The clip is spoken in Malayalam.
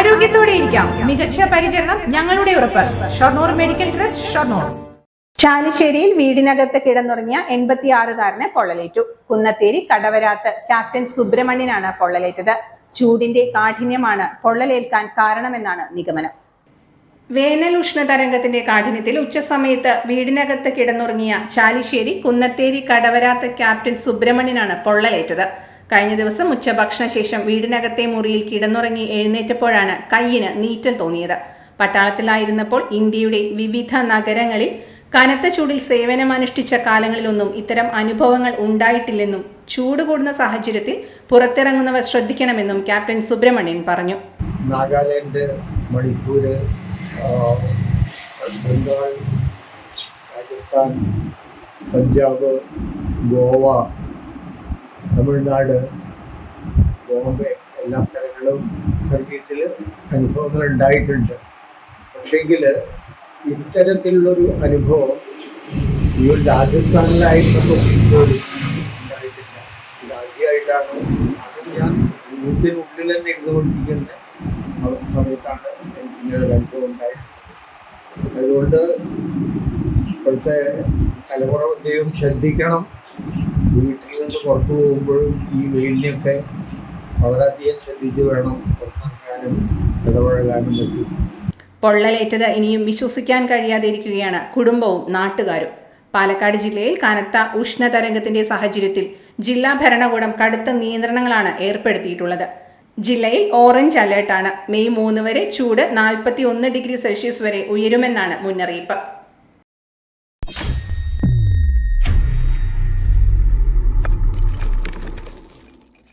ആരോഗ്യത്തോടെ ഇരിക്കാം. മികച്ച പരിചരണം ഞങ്ങളുടെ ഉറപ്പ്. Shoranur medical trust Shoranur. ചാലിശ്ശേരിയിൽ വീടിനകത്ത് കിടന്നുറങ്ങിയ എൺപത്തിയാറുകാരന് പൊള്ളലേറ്റു. കുന്നത്തേരി കടവരാത്ത് ക്യാപ്റ്റൻ സുബ്രഹ്മണ്യനാണ് പൊള്ളലേറ്റത്. ചൂടിന്റെ കാഠിന്യമാണ് പൊള്ളലേൽക്കാൻ കാരണമെന്നാണ് നിഗമനം. വേനൽ ഉഷ്ണതരംഗത്തിന്റെ കാഠിന്യത്തിൽ ഉച്ചസമയത്ത് വീടിനകത്ത് കിടന്നുറങ്ങിയ ചാലിശ്ശേരി കുന്നത്തേരി കടവരാത്ത് ക്യാപ്റ്റൻ സുബ്രഹ്മണ്യനാണ് പൊള്ളലേറ്റത്. കഴിഞ്ഞ ദിവസം ഉച്ചഭക്ഷണ ശേഷം വീടിനകത്തെ മുറിയിൽ കിടന്നുറങ്ങി എഴുന്നേറ്റപ്പോഴാണ് കയ്യിന് നീറ്റൽ തോന്നിയത്. പട്ടാളത്തിലായിരുന്നപ്പോൾ ഇന്ത്യയുടെ വിവിധ നഗരങ്ങളിൽ കനത്ത ചൂടിൽ സേവനമനുഷ്ഠിച്ച കാലങ്ങളിലൊന്നും ഇത്തരം അനുഭവങ്ങൾ ഉണ്ടായിട്ടില്ലെന്നും ചൂട് കൂടുന്ന സാഹചര്യത്തിൽ പുറത്തിറങ്ങുന്നവർ ശ്രദ്ധിക്കണമെന്നും ക്യാപ്റ്റൻ സുബ്രഹ്മണ്യൻ പറഞ്ഞു. നാഗാലാൻഡ് മണിപ്പൂർ ബംഗാൾ രാജസ്ഥാൻ പഞ്ചാബ് ഗോവ തമിഴ്നാട് ബോംബെ എല്ലാ സ്ഥലങ്ങളും സർവീസിൽ അനുഭവങ്ങൾ ഉണ്ടായിട്ടുണ്ട്. പക്ഷേങ്കിൽ ഇത്തരത്തിലുള്ളൊരു അനുഭവം ഈ രാജസ്ഥാനിലായിരുന്നപ്പോൾ പോലും ഉണ്ടായിട്ടില്ല. ഇതാദ്യമായിട്ടാണ് അത് ഞാൻ വീട്ടിനുള്ളിൽ തന്നെ സമയത്താണ് എനിക്ക് ഇങ്ങനെ ഒരു അനുഭവം അതുകൊണ്ട് ഇപ്പോഴത്തെ തലമുറ പ്രത്യേകം ശ്രദ്ധിക്കണം. വീട്ടിൽ നിന്ന് പുറത്തു പോകുമ്പോഴും ഈ വെയിലിനെയൊക്കെ വളരെയധികം ശ്രദ്ധിച്ച് വേണം പുറത്തിറങ്ങാനും ഇടപഴകാനും പറ്റും. പൊള്ളലേറ്റത് ഇനിയും വിശ്വസിക്കാൻ കഴിയാതിരിക്കുകയാണ് കുടുംബവും നാട്ടുകാരും. പാലക്കാട് ജില്ലയിൽ കനത്ത ഉഷ്ണതരംഗത്തിന്റെ സാഹചര്യത്തിൽ ജില്ലാ ഭരണകൂടം കടുത്ത നിയന്ത്രണങ്ങളാണ് ഏർപ്പെടുത്തിയിട്ടുള്ളത്. ജില്ലയിൽ ഓറഞ്ച് അലേർട്ടാണ്. മെയ് മൂന്ന് വരെ ചൂട് നാൽപ്പത്തി ഒന്ന് ഡിഗ്രി സെൽഷ്യസ് വരെ ഉയരുമെന്നാണ് മുന്നറിയിപ്പ്.